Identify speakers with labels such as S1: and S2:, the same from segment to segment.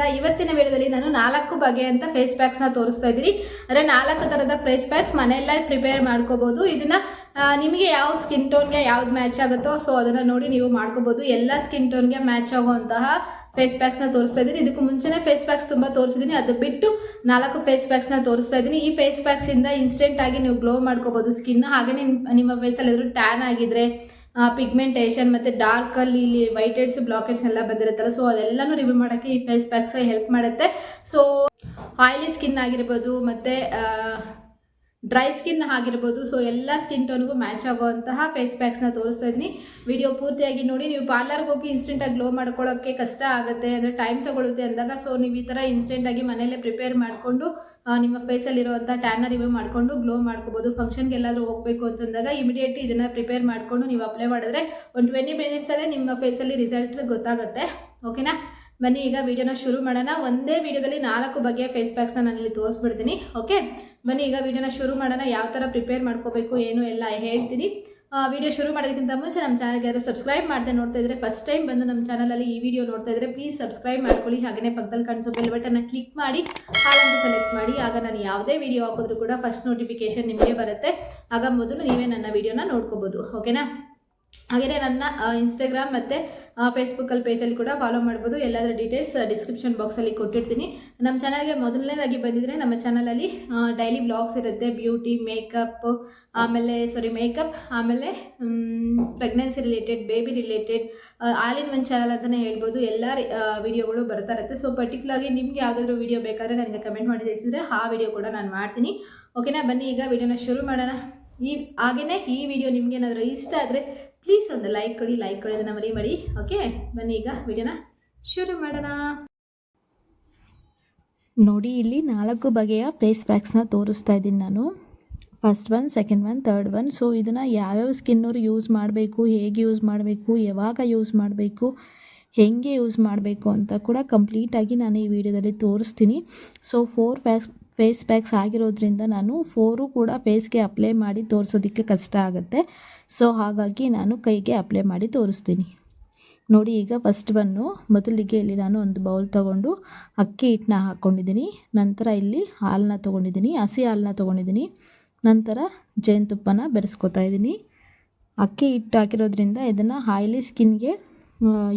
S1: ಚೆನ್ನಾಗಿದ್ದೀರಾ ಇವತ್ತಿನ ವಿಡಿಯೋದಲ್ಲಿ ನಾನು ನಾಲ್ಕು ಬಗೆಯಂತ ಫೇಸ್ ಪ್ಯಾಕ್ಸ್ನ ತೋರಿಸ್ತಾ ಇದ್ದೀನಿ. ಅಂದರೆ ನಾಲ್ಕು ಥರದ ಫೇಸ್ ಪ್ಯಾಕ್ಸ್ ಮನೆಯಲ್ಲೇ ಪ್ರಿಪೇರ್ ಮಾಡ್ಕೋಬೋದು. ಇದನ್ನ ನಿಮಗೆ ಯಾವ ಸ್ಕಿನ್ ಟೋನ್ಗೆ ಯಾವ್ದು ಮ್ಯಾಚ್ ಆಗುತ್ತೋ ಸೊ ಅದನ್ನು ನೋಡಿ ನೀವು ಮಾಡ್ಕೋಬೋದು. ಎಲ್ಲ ಸ್ಕಿನ್ ಟೋನ್ಗೆ ಮ್ಯಾಚ್ ಆಗುವಂತಹ ಫೇಸ್ ಪ್ಯಾಕ್ಸ್ನ ತೋರಿಸ್ತಾ ಇದ್ದೀನಿ. ಇದಕ್ಕೂ ಮುಂಚೆನೇ ಫೇಸ್ ಪ್ಯಾಕ್ಸ್ ತುಂಬ ತೋರಿಸಿದ್ದೀನಿ. ಅದು ಬಿಟ್ಟು ನಾಲ್ಕು ಫೇಸ್ ಪ್ಯಾಕ್ಸ್ನ ತೋರಿಸ್ತಾ ಇದ್ದೀನಿ. ಈ ಫೇಸ್ ಪ್ಯಾಕ್ಸಿಂದ ಇನ್ಸ್ಟೆಂಟ್ ಆಗಿ ನೀವು ಗ್ಲೋ ಮಾಡ್ಕೋಬೋದು. ಸ್ಕಿನ್ ಹಾಗೆಯೇ ನಿಮ್ಮ ಫೇಸಲ್ಲಿ ಏನಾದರೂ ಟ್ಯಾನ್ ಆಗಿದ್ರೆ ಪಿಗ್ಮೆಂಟೇಷನ್ ಮತ್ತು ಡಾರ್ಕಲ್ಲಿ ಇಲ್ಲಿ ವೈಟ್ ಹೆಡ್ಸ್ ಬ್ಲಾಕ್ ಹೆಡ್ಸ್ ಎಲ್ಲ ಬಂದಿರುತ್ತಲ್ಲ ಸೊ ಅದೆಲ್ಲನೂ ರಿಮೂವ್ ಮಾಡೋಕ್ಕೆ ಈ ಫೇಸ್ ಪ್ಯಾಕ್ಸ್ ಹೆಲ್ಪ್ ಮಾಡುತ್ತೆ. ಸೊ ಆಯಿಲಿ ಸ್ಕಿನ್ ಆಗಿರ್ಬೋದು ಮತ್ತು ಡ್ರೈ ಸ್ಕಿನ್ ಆಗಿರ್ಬೋದು ಸೊ ಎಲ್ಲ ಸ್ಕಿನ್ ಟೋನ್ಗೂ ಮ್ಯಾಚ್ ಆಗುವಂತಹ ಫೇಸ್ ಪ್ಯಾಕ್ಸ್ನ ತೋರಿಸ್ತಾ ಇದ್ದೀನಿ. ವಿಡಿಯೋ ಪೂರ್ತಿಯಾಗಿ ನೋಡಿ, ನೀವು ಪಾರ್ಲರ್ಗೆ ಹೋಗಿ ಇನ್ಸ್ಟೆಂಟಾಗಿ ಗ್ಲೋ ಮಾಡ್ಕೊಳ್ಳೋಕ್ಕೆ ಕಷ್ಟ ಆಗುತ್ತೆ, ಅಂದರೆ ಟೈಮ್ ತಗೊಳ್ಳುತ್ತೆ ಅಂದಾಗ ಸೊ ನೀವು ಈ ಥರ ಇನ್ಸ್ಟೆಂಟಾಗಿ ಮನೆಯಲ್ಲೇ ಪ್ರಿಪೇರ್ ಮಾಡಿಕೊಂಡು ನಿಮ್ಮ ಫೇಸಲ್ಲಿರುವಂಥ ಟ್ಯಾನ್ನ ರಿಮೂವ್ ಮಾಡಿಕೊಂಡು ಗ್ಲೋ ಮಾಡ್ಕೋಬೋದು. ಫಂಕ್ಷನ್ಗೆ ಎಲ್ಲಾದರೂ ಹೋಗಬೇಕು ಅಂತಂದಾಗ ಇಮಿಡಿಯೇಟ್ ಇದನ್ನು ಪ್ರಿಪೇರ್ ಮಾಡಿಕೊಂಡು ನೀವು ಅಪ್ಲೈ ಮಾಡಿದ್ರೆ ಒಂದು ಟ್ವೆಂಟಿ ಮಿನಿಟ್ಸಲ್ಲೇ ನಿಮ್ಮ ಫೇಸಲ್ಲಿ ರಿಸಲ್ಟ್ ಗೊತ್ತಾಗುತ್ತೆ. ಓಕೆನಾ ಬನ್ನಿ, ಈಗ ವಿಡಿಯೋನ ಶುರು ಮಾಡೋಣ. ಒಂದೇ ವಿಡಿಯೋದಲ್ಲಿ ನಾಲ್ಕು ಬಗೆಯ ಫೇಸ್ ಪ್ಯಾಕ್ಸ್ನ ನಾನು ಇಲ್ಲಿ ತೋರಿಸ್ಬಿಡ್ತೀನಿ. ಓಕೆ ಬನ್ನಿ, ಈಗ ವಿಡಿಯೋನ ಶುರು ಮಾಡೋಣ. ಯಾವ ಥರ ಪ್ರಿಪೇರ್ ಮಾಡ್ಕೋಬೇಕು, ಏನು ಎಲ್ಲ ಹೇಳ್ತೀನಿ. ವಿಡಿಯೋ ಶುರು ಮಾಡೋದಕ್ಕಿಂತ ಮುಂಚೆ ನಮ್ಮ ಚಾನಲ್ಗೆ ಯಾರು ಸಬ್ಸ್ಕ್ರೈಬ್ ಮಾಡದೆ ನೋಡ್ತಾ ಇದ್ರೆ ಫಸ್ಟ್ ಟೈಮ್ ಬಂದು ನಮ್ಮ ಚಾನಲಲ್ಲಿ ಈ ವಿಡಿಯೋ ನೋಡ್ತಾ ಇದ್ರೆ ಪ್ಲೀಸ್ ಸಬ್ಸ್ಕ್ರೈಬ್ ಮಾಡ್ಕೊಳ್ಳಿ. ಹಾಗೆಯೇ ಪಕ್ಕದಲ್ಲಿ ಕಾಣಿಸೋ ಬೆಲ್ ಬಟನ್ನ ಕ್ಲಿಕ್ ಮಾಡಿ, ಹಾಲನ್ನು ಸೆಲೆಕ್ಟ್ ಮಾಡಿ. ಆಗ ನಾನು ಯಾವುದೇ ವಿಡಿಯೋ ಹಾಕಿದ್ರು ಕೂಡ ಫಸ್ಟ್ ನೋಟಿಫಿಕೇಶನ್ ನಿಮಗೆ ಬರುತ್ತೆ. ಆಗ ಮೊದಲು ನೀವೇ ನನ್ನ ವಿಡಿಯೋನ ನೋಡ್ಕೋಬೋದು. ಓಕೆನಾ ಹಾಗೆಯೇ ನನ್ನ ಇನ್ಸ್ಟಾಗ್ರಾಮ್ ಮತ್ತು ಫೇಸ್ಬುಕ್ಕಲ್ಲಿ ಪೇಜಲ್ಲಿ ಕೂಡ ಫಾಲೋ ಮಾಡ್ಬೋದು. ಎಲ್ಲದರ ಡೀಟೇಲ್ಸ್ ಡಿಸ್ಕ್ರಿಪ್ಷನ್ ಬಾಕ್ಸಲ್ಲಿ ಕೊಟ್ಟಿರ್ತೀನಿ. ನಮ್ಮ ಚಾನಲ್ಗೆ ಮೊದಲನೇದಾಗಿ ಬಂದಿದ್ರೆ ನಮ್ಮ ಚಾನಲಲ್ಲಿ ಡೈಲಿ ಬ್ಲಾಗ್ಸ್ ಇರುತ್ತೆ. ಬ್ಯೂಟಿ ಮೇಕಪ್ ಆಮೇಲೆ ಸಾರಿ ಮೇಕಪ್ ಆಮೇಲೆ pregnancy related baby related all in one channel ಅಂತಲೇ ಹೇಳ್ಬೋದು. ಎಲ್ಲ ವಿಡಿಯೋಗಳು ಬರ್ತಾ ಇರುತ್ತೆ. ಸೊ ಪರ್ಟಿಕ್ಯುಲರ್ಗೆ ನಿಮ್ಗೆ ಯಾವುದಾದ್ರೂ ವಿಡಿಯೋ ಬೇಕಾದರೆ ನನಗೆ ಕಮೆಂಟ್ ಮಾಡಿ ತಿಳಿಸಿದ್ರೆ ಆ ವಿಡಿಯೋ ಕೂಡ ನಾನು ಮಾಡ್ತೀನಿ. ಓಕೆನಾ ಬನ್ನಿ, ಈಗ ವಿಡಿಯೋನ ಶುರು ಮಾಡೋಣ. ಈ ಹಾಗೆಯೇ ಈ ವಿಡಿಯೋ ನಿಮ್ಗೆ ಏನಾದರೂ ಇಷ್ಟ ಆದರೆ ಪ್ಲೀಸ್ ಒಂದು ಲೈಕ್ ಕೊಡಿ ಲೈಕ್ ಕೊಡೋದನ್ನ ಮರಿ ಮಾಡಿ ಓಕೆ ಬನ್ನಿ ಈಗ ವಿಡಿಯೋನ ಶುರು ಮಾಡೋಣ.
S2: ನೋಡಿ, ಇಲ್ಲಿ ನಾಲ್ಕು ಬಗೆಯ ಫೇಸ್ ಪ್ಯಾಕ್ಸ್ನ ತೋರಿಸ್ತಾ ಇದ್ದೀನಿ ನಾನು. First one second one third one so ಇದನ್ನು ಯಾವ್ಯಾವ ಸ್ಕಿನ್ನವರು ಯೂಸ್ ಮಾಡಬೇಕು, ಹೇಗೆ ಯೂಸ್ ಮಾಡಬೇಕು, ಯಾವಾಗ ಯೂಸ್ ಮಾಡಬೇಕು, ಹೆಂಗೆ ಯೂಸ್ ಮಾಡಬೇಕು ಅಂತ ಕೂಡ ಕಂಪ್ಲೀಟಾಗಿ ನಾನು ಈ ವಿಡಿಯೋದಲ್ಲಿ ತೋರಿಸ್ತೀನಿ. So four packs face packs ಆಗಿರೋದ್ರಿಂದ ನಾನು ಫೋರು ಕೂಡ ಫೇಸ್ಗೆ ಅಪ್ಲೈ ಮಾಡಿ ತೋರಿಸೋದಕ್ಕೆ ಕಷ್ಟ ಆಗುತ್ತೆ. ಸೊ ಹಾಗಾಗಿ ನಾನು ಕೈಗೆ ಅಪ್ಲೈ ಮಾಡಿ ತೋರಿಸ್ತೀನಿ. ನೋಡಿ, ಈಗ ಫಸ್ಟ್ ಬನ್ನು ಮೊದಲಿಗೆ ಇಲ್ಲಿ ನಾನು ಒಂದು ಬೌಲ್ ತೊಗೊಂಡು ಅಕ್ಕಿ ಹಿಟ್ಟನ್ನ ಹಾಕ್ಕೊಂಡಿದ್ದೀನಿ ನಂತರ ಇಲ್ಲಿ ಹಾಲನ್ನ ತೊಗೊಂಡಿದ್ದೀನಿ, ಹಸಿ ಹಾಲನ್ನ ತೊಗೊಂಡಿದ್ದೀನಿ. ನಂತರ ಜೇನುತುಪ್ಪನ ಬೆರೆಸ್ಕೊತಾ ಇದ್ದೀನಿ. ಅಕ್ಕಿ ಹಿಟ್ಟು ಹಾಕಿರೋದ್ರಿಂದ ಇದನ್ನು ಆಯಿಲಿ ಸ್ಕಿನ್ಗೆ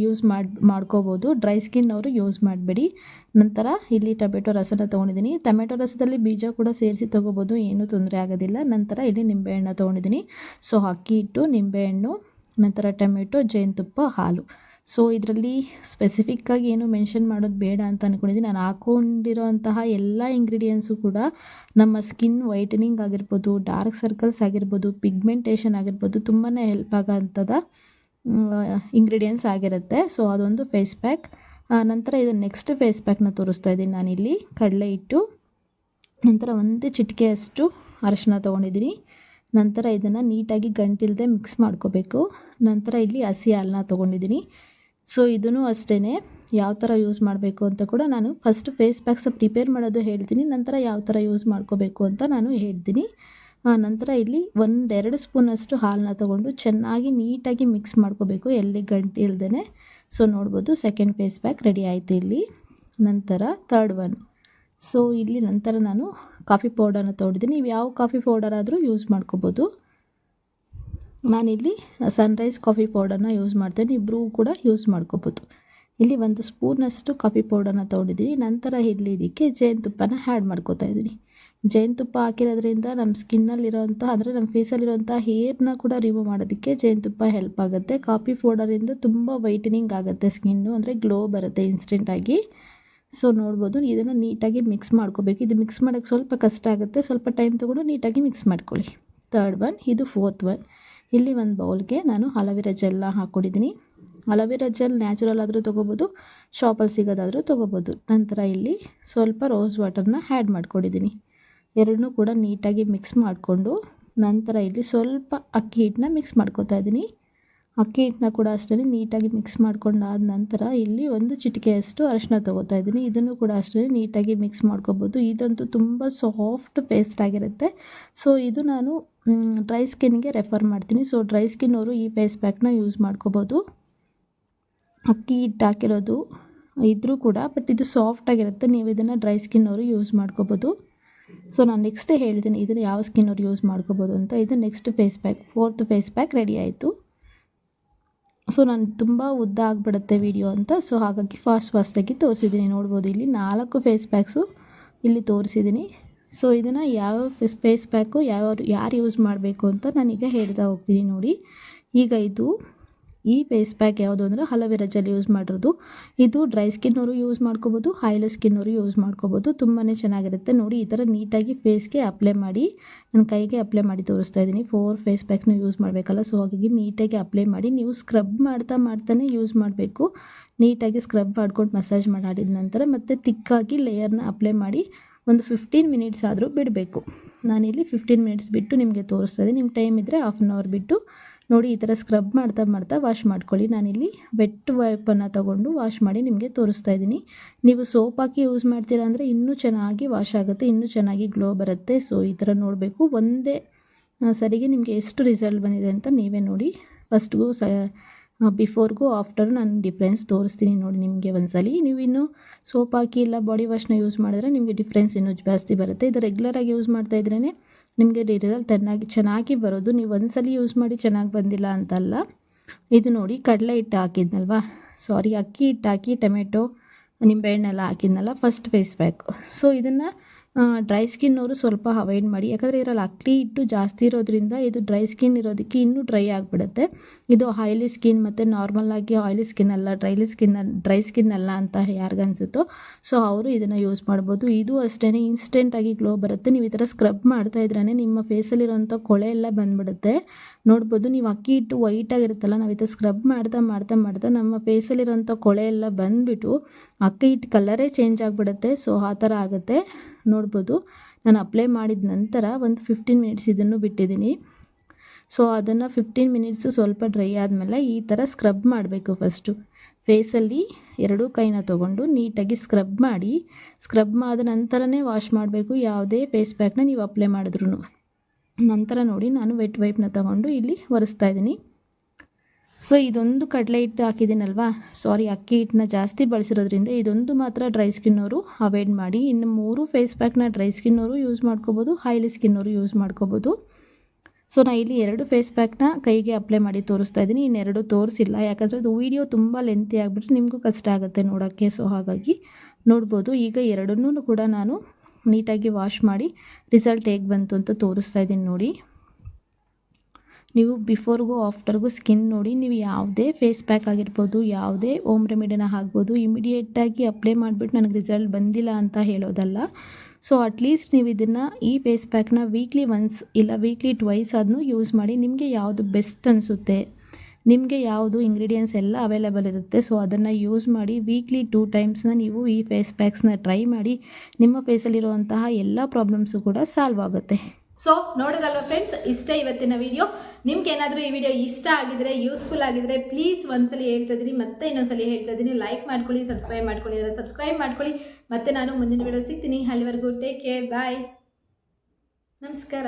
S2: ಯೂಸ್ ಮಾಡಿ, ಮಾಡ್ಕೋಬೋದು. ಡ್ರೈ ಸ್ಕಿನ್ ಅವರು ಯೂಸ್ ಮಾಡಬೇಡಿ. ನಂತರ ಇಲ್ಲಿ ಟೊಮೆಟೊ ರಸನ ತೊಗೊಂಡಿದ್ದೀನಿ ಟೊಮೆಟೊ ರಸದಲ್ಲಿ ಬೀಜ ಕೂಡ ಸೇರಿಸಿ ತೊಗೋಬೋದು. ಏನೂ ತೊಂದರೆ ಆಗೋದಿಲ್ಲ. ನಂತರ ಇಲ್ಲಿ ನಿಂಬೆಹಣ್ಣು ತೊಗೊಂಡಿದ್ದೀನಿ ಸೊ ಅಕ್ಕಿ ಹಿಟ್ಟು, ನಿಂಬೆಹಣ್ಣು, ನಂತರ ಟೊಮೆಟೊ, ಜೇನುತುಪ್ಪ, ಹಾಲು. ಸೊ ಇದರಲ್ಲಿ ಸ್ಪೆಸಿಫಿಕ್ಕಾಗಿ ಏನು ಮೆನ್ಷನ್ ಮಾಡೋದು ಬೇಡ ಅಂತ ಅಂದ್ಕೊಂಡಿದ್ದೀನಿ ನಾನು ಹಾಕೊಂಡಿರೋಂತಹ ಎಲ್ಲ ಇಂಗ್ರೀಡಿಯೆಂಟ್ಸು ಕೂಡ ನಮ್ಮ ಸ್ಕಿನ್ ವೈಟನಿಂಗ್ ಆಗಿರ್ಬೋದು ಡಾರ್ಕ್ ಸರ್ಕಲ್ಸ್ ಆಗಿರ್ಬೋದು ಪಿಗ್ಮೆಂಟೇಷನ್ ಆಗಿರ್ಬೋದು ತುಂಬಾ ಹೆಲ್ಪ್ ಆಗೋಂಥದ್ದು ಇಂಗ್ರೀಡಿಯೆಂಟ್ಸ್ ಆಗಿರುತ್ತೆ. ಸೊ ಅದೊಂದು ಫೇಸ್ ಪ್ಯಾಕ್ ನಂತರ ಇದು ನೆಕ್ಸ್ಟ್ ಫೇಸ್ ಪ್ಯಾಕ್ನ ತೋರಿಸ್ತಾ ಇದ್ದೀನಿ ನಾನಿಲ್ಲಿ. ಕಡಲೆ ಹಿಟ್ಟು. ನಂತರ ಒಂದು ಚಿಟಿಕೆಯಷ್ಟು ಅರಶಿನ ತೊಗೊಂಡಿದ್ದೀನಿ. ನಂತರ ಇದನ್ನು ನೀಟಾಗಿ ಗಂಟಿಲ್ಲದೆ ಮಿಕ್ಸ್ ಮಾಡ್ಕೋಬೇಕು. ನಂತರ ಇಲ್ಲಿ ಹಸಿ ಹಾಲನ್ನ ತೊಗೊಂಡಿದ್ದೀನಿ. ಸೊ ಇದೂ ಅಷ್ಟೇ ಯಾವ ಥರ ಯೂಸ್ ಮಾಡಬೇಕು ಅಂತ ಕೂಡ ನಾನು ಫಸ್ಟ್ ಫೇಸ್ ಪ್ಯಾಕ್ಸ್ ಪ್ರಿಪೇರ್ ಮಾಡೋದು ಹೇಳ್ತೀನಿ. ನಂತರ ಯಾವ ಥರ ಯೂಸ್ ಮಾಡ್ಕೋಬೇಕು ಅಂತ ನಾನು ಹೇಳ್ತೀನಿ. ನಂತರ ಇಲ್ಲಿ ಒಂದೆರಡು ಸ್ಪೂನಷ್ಟು ಹಾಲನ್ನ ತೊಗೊಂಡು ಚೆನ್ನಾಗಿ ನೀಟಾಗಿ ಮಿಕ್ಸ್ ಮಾಡ್ಕೋಬೇಕು. ಎಲ್ಲಿ ಗಂಟು ಇಲ್ದೇ ಸೊ ನೋಡ್ಬೋದು ಸೆಕೆಂಡ್ ಫೇಸ್ ಪ್ಯಾಕ್ ರೆಡಿ ಆಯಿತು ಇಲ್ಲಿ. ನಂತರ ತರ್ಡ್ ಒನ್ ಸೊ ಇಲ್ಲಿ ನಂತರ ನಾನು ಕಾಫಿ ಪೌಡರ್ನ ತೊಗೊಂಡಿದ್ದೀನಿ ನೀವು ಯಾವ ಕಾಫಿ ಪೌಡರ್ ಆದರೂ ಯೂಸ್ ಮಾಡ್ಕೋಬೋದು. ನಾನಿಲ್ಲಿ ಸನ್ರೈಸ್ ಕಾಫಿ ಪೌಡರ್ನ ಯೂಸ್ ಮಾಡ್ತೇನೆ. ಇಬ್ಬರೂ ಕೂಡ ಯೂಸ್ ಮಾಡ್ಕೋಬೋದು. ಇಲ್ಲಿ ಒಂದು ಸ್ಪೂನಷ್ಟು ಕಾಫಿ ಪೌಡರ್ನ ತೊಗೊಂಡಿದ್ದೀನಿ ನಂತರ ಇಲ್ಲಿ ಇದಕ್ಕೆ ಜೇನುತುಪ್ಪನ ಆ್ಯಡ್ ಮಾಡ್ಕೋತಾ ಇದ್ದೀನಿ. ಜೇನುತುಪ್ಪ ಹಾಕಿರೋದ್ರಿಂದ ನಮ್ಮ ಸ್ಕಿನ್ನಲ್ಲಿರೋಂಥ ಅಂದರೆ ನಮ್ಮ ಫೇಸಲ್ಲಿರುವಂಥ ಹೇರ್ನ ಕೂಡ ರಿಮೂವ್ ಮಾಡೋದಕ್ಕೆ ಜೇನುತುಪ್ಪ ಹೆಲ್ಪ್ ಆಗುತ್ತೆ. ಕಾಫಿ ಪೌಡರಿಂದ ತುಂಬ ವೈಟನಿಂಗ್ ಆಗುತ್ತೆ ಸ್ಕಿನ್ನು, ಅಂದರೆ ಗ್ಲೋ ಬರುತ್ತೆ ಇನ್ಸ್ಟೆಂಟಾಗಿ ಸೊ ನೋಡ್ಬೋದು. ಇದನ್ನು ನೀಟಾಗಿ ಮಿಕ್ಸ್ ಮಾಡ್ಕೋಬೇಕು. ಇದು ಮಿಕ್ಸ್ ಮಾಡೋಕ್ಕೆ ಸ್ವಲ್ಪ ಕಷ್ಟ ಆಗುತ್ತೆ. ಸ್ವಲ್ಪ ಟೈಮ್ ತೊಗೊಂಡು ನೀಟಾಗಿ ಮಿಕ್ಸ್ ಮಾಡ್ಕೊಳ್ಳಿ. ತರ್ಡ್ ಒನ್ ಇದು ಫೋರ್ತ್ ಒನ್ ಇಲ್ಲಿ ಒಂದು ಬೌಲ್ಗೆ ನಾನು ಅಲೋವೆರಾ ಜೆಲ್ನ ಹಾಕ್ಕೊಂಡಿದ್ದೀನಿ. ಅಲೋವೆರಾ ಜೆಲ್ ನ್ಯಾಚುರಲ್ ಆದರೂ ತೊಗೋಬೋದು ಶಾಪಲ್ಲಿ ಸಿಗೋದಾದರೂ ತೊಗೋಬೋದು. ನಂತರ ಇಲ್ಲಿ ಸ್ವಲ್ಪ ರೋಸ್ ವಾಟರ್ನ ಆ್ಯಡ್ ಮಾಡ್ಕೊಂಡಿದ್ದೀನಿ. ಎರಡನ್ನೂ ಕೂಡ ನೀಟಾಗಿ ಮಿಕ್ಸ್ ಮಾಡಿಕೊಂಡು ನಂತರ ಇಲ್ಲಿ ಸ್ವಲ್ಪ ಅಕ್ಕಿ ಹಿಟ್ಟನ್ನ ಮಿಕ್ಸ್ ಮಾಡ್ಕೋತಾ ಇದ್ದೀನಿ. ಅಕ್ಕಿ ಹಿಟ್ಟನ್ನ ಕೂಡ ಅಷ್ಟೇ ನೀಟಾಗಿ ಮಿಕ್ಸ್ ಮಾಡ್ಕೊಂಡಾದ ನಂತರ ಇಲ್ಲಿ ಒಂದು ಚಿಟಿಕೆಯಷ್ಟು ಅರಿಶಿನ ತೊಗೋತಾ ಇದ್ದೀನಿ. ಇದನ್ನು ಕೂಡ ಅಷ್ಟೇ ನೀಟಾಗಿ ಮಿಕ್ಸ್ ಮಾಡ್ಕೋಬೋದು. ಇದಂತೂ ತುಂಬ ಸಾಫ್ಟ್ ಪೇಸ್ಟ್ ಆಗಿರುತ್ತೆ. ಸೊ ಇದು ನಾನು ಡ್ರೈ ಸ್ಕಿನ್ಗೆ ರೆಫರ್ ಮಾಡ್ತೀನಿ. ಸೊ ಡ್ರೈ ಸ್ಕಿನ್ ಅವರು ಈ ಫೇಸ್ ಪ್ಯಾಕ್ನ ಯೂಸ್ ಮಾಡ್ಕೋಬೋದು. ಅಕ್ಕಿ ಹಿಟ್ಟು ಹಾಕಿರೋದು ಇದ್ರೂ ಕೂಡ ಬಟ್ ಇದು ಸಾಫ್ಟಾಗಿರುತ್ತೆ ನೀವು ಇದನ್ನು ಡ್ರೈ ಸ್ಕಿನ್ ಅವರು ಯೂಸ್ ಮಾಡ್ಕೋಬೋದು. ಸೊ ನಾನು ನೆಕ್ಸ್ಟ್ ಹೇಳಿದ್ದೀನಿ ಇದನ್ನು ಯಾವ ಸ್ಕಿನ್ ಅವ್ರು ಯೂಸ್ ಮಾಡ್ಕೋಬೋದು ಅಂತ. ಇದು next face pack fourth face pack ready ಆಯಿತು. ಸೊ ನಾನು ತುಂಬ ಉದ್ದ ಆಗಿಬಿಡುತ್ತೆ ವಿಡಿಯೋ ಅಂತ. ಸೊ ಹಾಗಾಗಿ ಫಾಸ್ಟ್ ಫಾಸ್ಟಾಗಿ ತೋರಿಸಿದ್ದೀನಿ ನೋಡ್ಬೋದು ಇಲ್ಲಿ. ನಾಲ್ಕು ಫೇಸ್ ಪ್ಯಾಕ್ಸು ಇಲ್ಲಿ ತೋರಿಸಿದ್ದೀನಿ ಸೊ ಇದನ್ನು ಯಾವ ಫೇಸ್ ಫೇಸ್ ಪ್ಯಾಕು ಯಾವ ಯಾರು ಯೂಸ್ ಮಾಡಬೇಕು ಅಂತ ನಾನೀಗ ಹೇಳ್ತಾ ಹೋಗ್ತೀನಿ ನೋಡಿ. ಈಗ ಇದು ಈ ಫೇಸ್ ಪ್ಯಾಕ್ ಯಾವುದು ಅಂದರೆ ಹಲವೆರಾ ಯೂಸ್ ಮಾಡಿರೋದು. ಇದು ಡ್ರೈ ಸ್ಕಿನ್ನವರು ಯೂಸ್ ಮಾಡ್ಕೋಬೋದು ಆಯಿಲ್ ಸ್ಕಿನ್ನವರು ಯೂಸ್ ಮಾಡ್ಕೋಬೋದು. ತುಂಬಾ ಚೆನ್ನಾಗಿರುತ್ತೆ. ನೋಡಿ, ಈ ಥರ ನೀಟಾಗಿ ಫೇಸ್ಗೆ ಅಪ್ಲೈ ಮಾಡಿ ನನ್ನ ಕೈಗೆ ಅಪ್ಲೈ ಮಾಡಿ ತೋರಿಸ್ತಾ ಇದ್ದೀನಿ. ಫೋರ್ ಫೇಸ್ ಪ್ಯಾಕ್ಸ್ನ ಯೂಸ್ ಮಾಡಬೇಕಲ್ಲ ಸೊ ಹಾಗಾಗಿ ನೀಟಾಗಿ ಅಪ್ಲೈ ಮಾಡಿ, ನೀವು ಸ್ಕ್ರಬ್ ಮಾಡ್ತಾ ಮಾಡ್ತಾನೆ ಯೂಸ್ ಮಾಡಬೇಕು. ನೀಟಾಗಿ ಸ್ಕ್ರಬ್ ಮಾಡ್ಕೊಂಡು ಮಸಾಜ್ ಮಾಡಿದ ನಂತರ ಮತ್ತೆ ತಿಕ್ಕಾಗಿ ಲೇಯರ್ನ ಅಪ್ಲೈ ಮಾಡಿ, ಒಂದು ಫಿಫ್ಟೀನ್ ಮಿನಿಟ್ಸ್ ಆದರೂ ಬಿಡಬೇಕು. ನಾನಿಲ್ಲಿ ಫಿಫ್ಟೀನ್ ಮಿನಿಟ್ಸ್ ಬಿಟ್ಟು ನಿಮಗೆ ತೋರಿಸ್ತಾ ಇದ್ದೀನಿ. ನಿಮ್ಮ ಟೈಮ್ ಇದ್ದರೆ ಹಾಫ್ ಆನ್ ಅವರ್ ಬಿಟ್ಟು ನೋಡಿ, ಈ ಥರ ಸ್ಕ್ರಬ್ ಮಾಡ್ತಾ ಮಾಡ್ತಾ ವಾಶ್ ಮಾಡ್ಕೊಳ್ಳಿ. ನಾನಿಲ್ಲಿ ವೆಟ್ ವೈಪನ್ನು ತೊಗೊಂಡು ವಾಶ್ ಮಾಡಿ ನಿಮಗೆ ತೋರಿಸ್ತಾ ಇದ್ದೀನಿ. ನೀವು ಸೋಪ್ ಹಾಕಿ ಯೂಸ್ ಮಾಡ್ತೀರಾ ಅಂದರೆ ಇನ್ನೂ ಚೆನ್ನಾಗಿ ವಾಶ್ ಆಗುತ್ತೆ, ಇನ್ನೂ ಚೆನ್ನಾಗಿ ಗ್ಲೋ ಬರುತ್ತೆ. ಸೊ ಈ ಥರ ನೋಡಬೇಕು. ಒಂದೇ ಸರಿಗೆ ನಿಮಗೆ ಎಷ್ಟು ರಿಸಲ್ಟ್ ಬಂದಿದೆ ಅಂತ ನೀವೇ ನೋಡಿ. ಫಸ್ಟ್ಗೂ ಸ ಬಿಫೋರ್ಗೂ ಆಫ್ಟರ್ ನಾನು ಡಿಫ್ರೆನ್ಸ್ ತೋರಿಸ್ತೀನಿ ನೋಡಿ ನಿಮಗೆ ಒಂದ್ಸಲಿ. ನೀವು ಇನ್ನು ಸೋಪ್ ಹಾಕಿ ಇಲ್ಲ ಬಾಡಿ ವಾಶ್ನ ಯೂಸ್ ಮಾಡಿದ್ರೆ ನಿಮಗೆ ಡಿಫ್ರೆನ್ಸ್ ಇನ್ನೂ ಜಾಸ್ತಿ ಬರುತ್ತೆ. ಇದು ರೆಗ್ಯುಲರಾಗಿ ಯೂಸ್ ಮಾಡ್ತಾ ಇದ್ರೇ ನಿಮಗೆ ರಿಸಲ್ಟ್ ಚೆನ್ನಾಗಿ ಚೆನ್ನಾಗಿ ಬರೋದು. ನೀವು ಒಂದ್ಸಲಿ ಯೂಸ್ ಮಾಡಿ ಚೆನ್ನಾಗಿ ಬಂದಿಲ್ಲ ಅಂತಲ್ಲ. ಇದು ನೋಡಿ ಕಡಲೆ ಹಿಟ್ಟು ಹಾಕಿದ್ನಲ್ವಾ? ಸಾರಿ ಅಕ್ಕಿ ಹಿಟ್ಟು ಹಾಕಿ ಟೊಮೆಟೊ, ನಿಂಬೆಹಣ್ಣೆಲ್ಲ ಹಾಕಿದ್ನಲ್ಲ ಫಸ್ಟ್ ಬೇಯಿಸ್ಬೇಕು ಸೊ ಇದನ್ನು ಡ್ರೈ ಸ್ಕಿನ್ನವರು ಸ್ವಲ್ಪ ಅವಾಯ್ಡ್ ಮಾಡಿ. ಯಾಕಂದರೆ ಇದರಲ್ಲಿ ಅಕ್ಕಿ ಹಿಟ್ಟು ಜಾಸ್ತಿ ಇರೋದ್ರಿಂದ ಇದು ಡ್ರೈ ಸ್ಕಿನ್ ಇರೋದಕ್ಕೆ ಇನ್ನೂ ಡ್ರೈ ಆಗಿಬಿಡುತ್ತೆ. ಇದು ಆಯ್ಲಿ ಸ್ಕಿನ್ ಮತ್ತು ನಾರ್ಮಲ್ ಆಗಿ ಆಯಿಲಿ ಸ್ಕಿನ್ ಅಲ್ಲ ಡ್ರೈಲಿ ಸ್ಕಿನ್ ಡ್ರೈ ಸ್ಕಿನ್ ಅಲ್ಲ ಅಂತ ಯಾರಿಗನ್ಸುತ್ತೋ ಸೊ ಅವರು ಇದನ್ನು ಯೂಸ್ ಮಾಡ್ಬೋದು. ಇದು ಅಷ್ಟೇ ಇನ್ಸ್ಟೆಂಟಾಗಿ ಗ್ಲೋ ಬರುತ್ತೆ. ನೀವು ಈ ಥರ ಸ್ಕ್ರಬ್ ಮಾಡ್ತಾ ಇದ್ರೇ ನಿಮ್ಮ ಫೇಸಲ್ಲಿರೋಂಥ ಕೊಳೆ ಎಲ್ಲ ಬಂದ್ಬಿಡುತ್ತೆ. ನೋಡ್ಬೋದು, ನೀವು ಅಕ್ಕಿ ಹಿಟ್ಟು ವೈಟ್ ಆಗಿರುತ್ತಲ್ಲ, ನಾವು ಈ ಥರ ಸ್ಕ್ರಬ್ ಮಾಡ್ತಾ ಮಾಡ್ತಾ ಮಾಡ್ತಾ ನಮ್ಮ ಫೇಸಲ್ಲಿರೋಂಥ ಕೊಳೆ ಎಲ್ಲ ಬಂದುಬಿಟ್ಟು ಅಕ್ಕಿ ಹಿಟ್ಟು ಕಲರೇ ಚೇಂಜ್ ಆಗಿಬಿಡುತ್ತೆ. ಸೊ ಆ ಥರ ಆಗುತ್ತೆ. ನೋಡ್ಬೋದು. ನಾನು ಅಪ್ಲೈ ಮಾಡಿದ ನಂತರ ಒಂದು ಫಿಫ್ಟೀನ್ ಮಿನಿಟ್ಸ್ ಇದನ್ನು ಬಿಟ್ಟಿದ್ದೀನಿ. ಸೊ ಅದನ್ನು ಫಿಫ್ಟೀನ್ ಮಿನಿಟ್ಸು ಸ್ವಲ್ಪ ಡ್ರೈ ಆದಮೇಲೆ ಈ ಥರ ಸ್ಕ್ರಬ್ ಮಾಡಬೇಕು ಫಸ್ಟು ಫೇಸಲ್ಲಿ ಎರಡೂ ಕೈನ ತೊಗೊಂಡು ನೀಟಾಗಿ ಸ್ಕ್ರಬ್ ಮಾಡಿ ಸ್ಕ್ರಬ್ ಆದ ನಂತರನೇ ವಾಶ್ ಮಾಡಬೇಕು. ಯಾವುದೇ ಫೇಸ್ ಪ್ಯಾಕ್ನ ನೀವು ಅಪ್ಲೈ ಮಾಡಿದ್ರು ನಂತರ ನೋಡಿ ನಾನು ವೆಟ್ ವೈಪ್ನ ತೊಗೊಂಡು ಇಲ್ಲಿ ಒರೆಸ್ತಾ ಇದ್ದೀನಿ. ಸೊ ಇದೊಂದು ಕಡಲೆ ಹಿಟ್ಟು ಹಾಕಿದ್ದೀನಲ್ವಾ? ಸಾರಿ ಅಕ್ಕಿ ಹಿಟ್ಟನ್ನ ಜಾಸ್ತಿ ಬಳಸಿರೋದ್ರಿಂದ ಇದೊಂದು ಮಾತ್ರ ಡ್ರೈ ಸ್ಕಿನ್ನವರು ಅವಾಯ್ಡ್ ಮಾಡಿ. ಇನ್ನು ಮೂರು ಫೇಸ್ ಪ್ಯಾಕ್ನ ಡ್ರೈ ಸ್ಕಿನ್ನವರು ಯೂಸ್ ಮಾಡ್ಕೋಬೋದು ಆಯಿಲಿ ಸ್ಕಿನ್ನವರು ಯೂಸ್ ಮಾಡ್ಕೋಬೋದು. ಸೊ ನಾನು ಇಲ್ಲಿ ಎರಡು ಫೇಸ್ ಪ್ಯಾಕ್ನ ಕೈಗೆ ಅಪ್ಲೈ ಮಾಡಿ ತೋರಿಸ್ತಾ ಇದ್ದೀನಿ. ಇನ್ನೆರಡು ತೋರಿಸಿಲ್ಲ. ಯಾಕಂದರೆ ಅದು ವೀಡಿಯೋ ತುಂಬ ಲೆಂತಿ ಆಗಿಬಿಟ್ರೆ ನಿಮಗೂ ಕಷ್ಟ ಆಗುತ್ತೆ ನೋಡೋಕ್ಕೆ. ಸೊ ಹಾಗಾಗಿ ನೋಡ್ಬೋದು. ಈಗ ಎರಡನ್ನೂ ಕೂಡ ನಾನು ನೀಟಾಗಿ ವಾಶ್ ಮಾಡಿ ರಿಸಲ್ಟ್ ಹೇಗೆ ಬಂತು ಅಂತ ತೋರಿಸ್ತಾ ಇದ್ದೀನಿ ನೋಡಿ. ನೀವು ಬಿಫೋರ್ಗೂ ಆಫ್ಟರ್ಗೂ ಸ್ಕಿನ್ ನೋಡಿ, ನೀವು ಯಾವುದೇ ಫೇಸ್ ಪ್ಯಾಕ್ ಆಗಿರ್ಬೋದು, ಯಾವುದೇ ಓಮ್ ರೆಮಿಡಿನ ಹಾಕ್ಬೋದು ಇಮಿಡಿಯೇಟಾಗಿ ಅಪ್ಲೈ ಮಾಡಿಬಿಟ್ಟು ನನಗೆ ರಿಸಲ್ಟ್ ಬಂದಿಲ್ಲ ಅಂತ ಹೇಳೋದಲ್ಲ. ಸೊ ಅಟ್ಲೀಸ್ಟ್ ನೀವು ಇದನ್ನು ಈ ಫೇಸ್ ಪ್ಯಾಕ್ನ ವೀಕ್ಲಿ ಒನ್ಸ್ ಇಲ್ಲ ವೀಕ್ಲಿ ಟ್ವೈಸ್ ಅದನ್ನು ಯೂಸ್ ಮಾಡಿ, ನಿಮಗೆ ಯಾವುದು ಬೆಸ್ಟ್ ಅನಿಸುತ್ತೆ, ನಿಮಗೆ ಯಾವುದು ಇಂಗ್ರೀಡಿಯೆಂಟ್ಸ್ ಎಲ್ಲ ಅವೈಲೇಬಲ್ ಇರುತ್ತೆ ಸೊ ಅದನ್ನು ಯೂಸ್ ಮಾಡಿ ವೀಕ್ಲಿ ಟೂ ಟೈಮ್ಸ್ನ ನೀವು ಈ ಫೇಸ್ ಪ್ಯಾಕ್ಸ್ನ ಟ್ರೈ ಮಾಡಿ, ನಿಮ್ಮ ಫೇಸಲ್ಲಿರುವಂತಹ ಎಲ್ಲ ಪ್ರಾಬ್ಲಮ್ಸು ಕೂಡ ಸಾಲ್ವ್ ಆಗುತ್ತೆ.
S1: ಸೊ ನೋಡಿದ್ರಲ್ವ ಫ್ರೆಂಡ್ಸ್ ಇಷ್ಟೇ ಇವತ್ತಿನ ವಿಡಿಯೋ ನಿಮ್ಗೆ ಏನಾದರೂ ಈ ವಿಡಿಯೋ ಇಷ್ಟ ಆಗಿದ್ರೆ ಯೂಸ್ಫುಲ್ ಆಗಿದ್ರೆ ಪ್ಲೀಸ್ ಒಂದ್ಸಲಿ ಹೇಳ್ತಾ ಇದ್ದೀನಿ ಮತ್ತೆ ಇನ್ನೊಂದ್ಸಲಿ ಹೇಳ್ತಾ ಇದ್ದೀನಿ ಲೈಕ್ ಮಾಡ್ಕೊಳ್ಳಿ ಸಬ್ಸ್ಕ್ರೈಬ್ ಮಾಡ್ಕೊಂಡಿದ್ರೆ ಸಬ್ಸ್ಕ್ರೈಬ್ ಮಾಡ್ಕೊಳ್ಳಿ. ಮತ್ತೆ ನಾನು ಮುಂದಿನ ವಿಡಿಯೋ ಸಿಗ್ತೀನಿ. ಅಲ್ಲಿವರೆಗೂ ಟೇಕ್ ಕೇರ್ ಬಾಯ್ ನಮಸ್ಕಾರ.